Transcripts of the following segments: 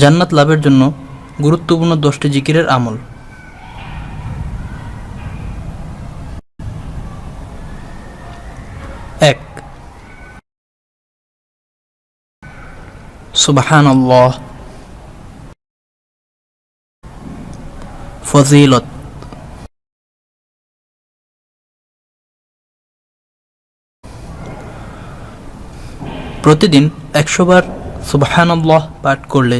জান্নাত লাভের জন্য গুরুত্বপূর্ণ দশটি জিকিরের আমল। এক। সুবহান আল্লাহ ফজিলত। প্রতিদিন একশো বার সুবহানাল্লাহ পাঠ করলে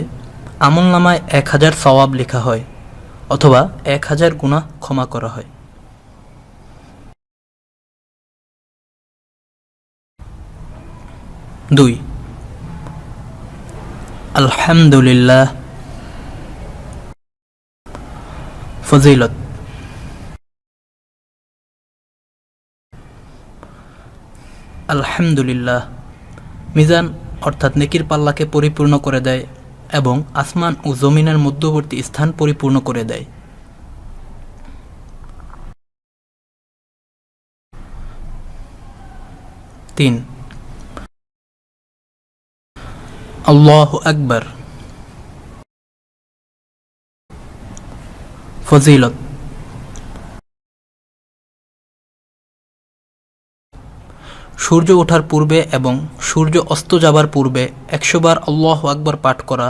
আমল নামায় এক হাজার সওয়াব লেখা হয়, অথবা এক হাজার গুণা ক্ষমা করা হয়। দুই, আলহামদুলিল্লাহ। ফজিলত। আলহামদুলিল্লাহ। মিজান অর্থাৎ নেকির পাল্লাকে পরিপূর্ণ করে দেয় এবং আসমান ও জমিনের মধ্যবর্তী স্থান পরিপূর্ণ করে দেয়। তিন। আল্লাহ আকবর। ফজিলত। সূর্য ওঠার পূর্বে এবং সূর্য অস্ত যাবার পূর্বে একশো বার আল্লাহ আকবর পাঠ করা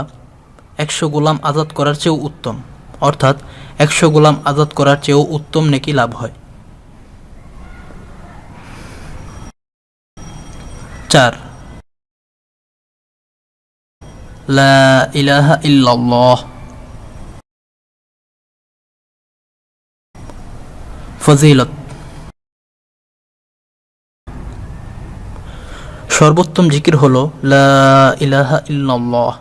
একশো গোলাম আজাদ করার চেয়েও উত্তম। অর্থাৎ, একশো গোলাম আজাদ করার চেয়েও উত্তম নেকি লাভ হয়। চার। লা ইলাহা ফজিলত। সর্বোত্তম জিকির হল, লা ইলাহা ইল্লাল্লাহ।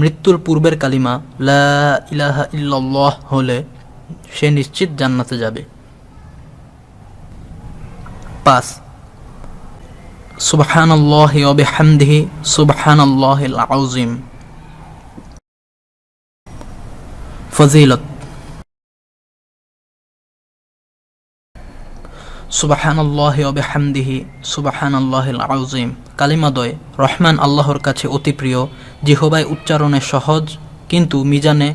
মৃত্যুর পূর্বের কালিমা, লা ইলাহা ইল্লাল্লাহ হলে সে নিশ্চিত জান্নাতে যাবে। পাঁচ, সুবহানাল্লাহি ওয়া সুবহান আল্লাহ আউজিম ফজিলত সুবাহানাল্লাহি অবেহামদিহি সুবাহানাল্লাহিল আউজিম কালিমাদয় রহমান আল্লাহর কাছে অতি প্রিয়, জিহবায় উচ্চারণে সহজ, কিন্তু মিজানে,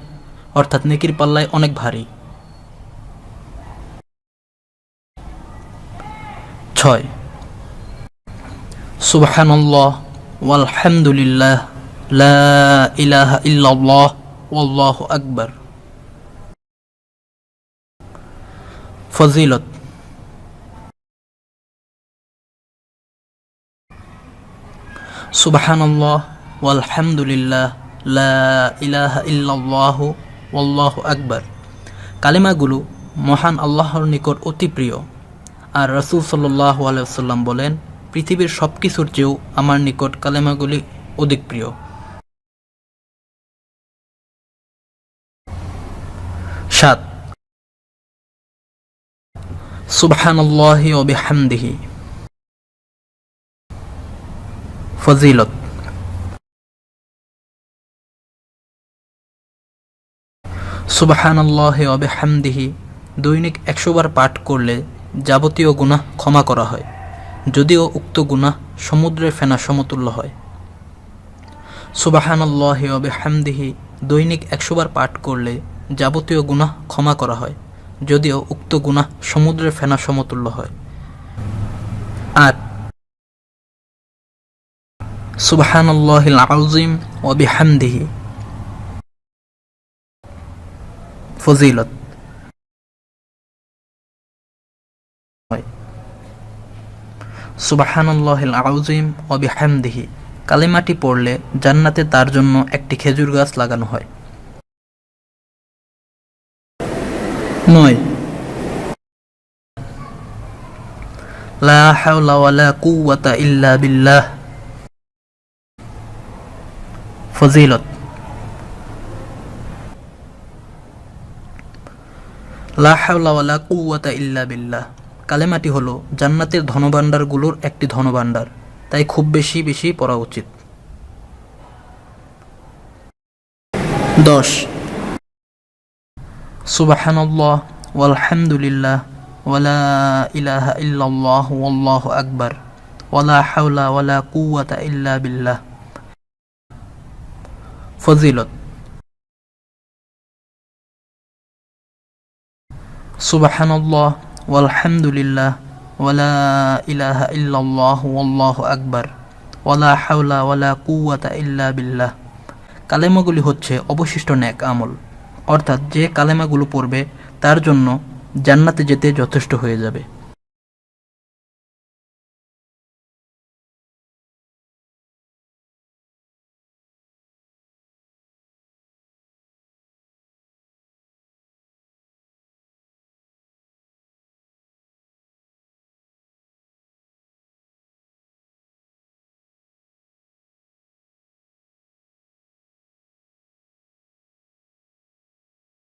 অর্থাৎ নেকির পাল্লায় অনেক ভারী। ছয়। সুবাহানাল্লাহ, ওয়ালহামদুলিল্লাহ, লা ইলাহা ইল্লাল্লাহ, ওয়াল্লাহু আকবার। ফজিলত সুবাহানাল্লাহ, ওয়ালহামদুলিল্লাহ, লা ইলাহা ইল্লাল্লাহু, ওয়াল্লাহু আকবার। কালিমাগুলো মহান আল্লাহর নিকট অতি প্রিয়। আর রসুল সাল্লাহ আলাইসাল্লাম বলেন, পৃথিবীর সব কিছুর চেয়েও আমার নিকট কালেমাগুলি অধিক প্রিয়। সাত। সুবহানাল্লাহি ওয়া ফজিলত। সুবাহানাল্লাহে অবেহামদিহি দৈনিক একশো বার পাঠ করলে যাবতীয় গুনাহ ক্ষমা করা হয়, যদিও উক্ত গুনাহ সমুদ্রে ফেনা সমতুল্য হয়। সুবাহানাল্লাহে অবেহামদিহি দৈনিক একশো বার পাঠ করলে যাবতীয় গুনাহ ক্ষমা করা হয়, যদিও উক্ত গুনাহ সমুদ্রে ফেনা সমতুল্য হয়। আট সুবহানাল্লাহিল আযীম ওয়া ফজিলত। সুবহানাল্লাহিল আযীম ওয়া বিহামদিহি। কালিমাটি পড়লে জান্নাতে তার জন্য একটি খেজুর গাছ লাগানো হয়। নয়। লা হাওলা ওয়ালা কুওয়াতা ইল্লা বিল্লাহ। ফজিলত। ইল্লা বিল্লাহ। কালেমাটি হলো, জান্নাতের ধনভাণ্ডারগুলোর একটি ধনভাণ্ডার, তাই খুব বেশি বেশি পড়া উচিত। দশ। সুবাহানাল্লাহ ওয়ালহামদুলিল্লাহ ওয়ালা ইলাহা ইল্লাল্লাহ ওয়াল্লাহু আকবার। ওয়ালা হাওলা ওয়ালা কুওয়াতা ইল্লা বিল্লাহ। ফজিলত। সুবাহানুল্লাহ, ওয়ালহামদুলিল্লাহ ওয়ালা ইলাহা ইল্লাল্লাহ, ওয়াল্লাহু আকবার ওয়ালা হাওলা ওয়ালা কুওয়াতা ইল্লা বিল্লাহ। কালেমাগুলি হচ্ছে অবশিষ্ট নেক আমল, অর্থাৎ যে কালেমাগুলো পড়বে তার জন্য জান্নাতে যেতে যথেষ্ট হয়ে যাবে।